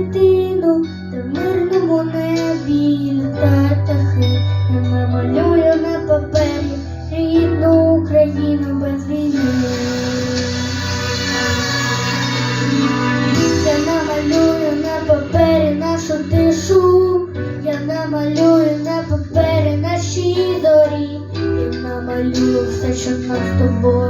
Валентину, де в мирному небі літають птахи, і ми малюємо на папері рідну Україну без війни. Я намалюю на папері нашу тишу, я намалюю на папері наші зорі, я намалюю все, що нас тобою.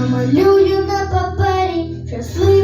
намалюю на папері щасливі.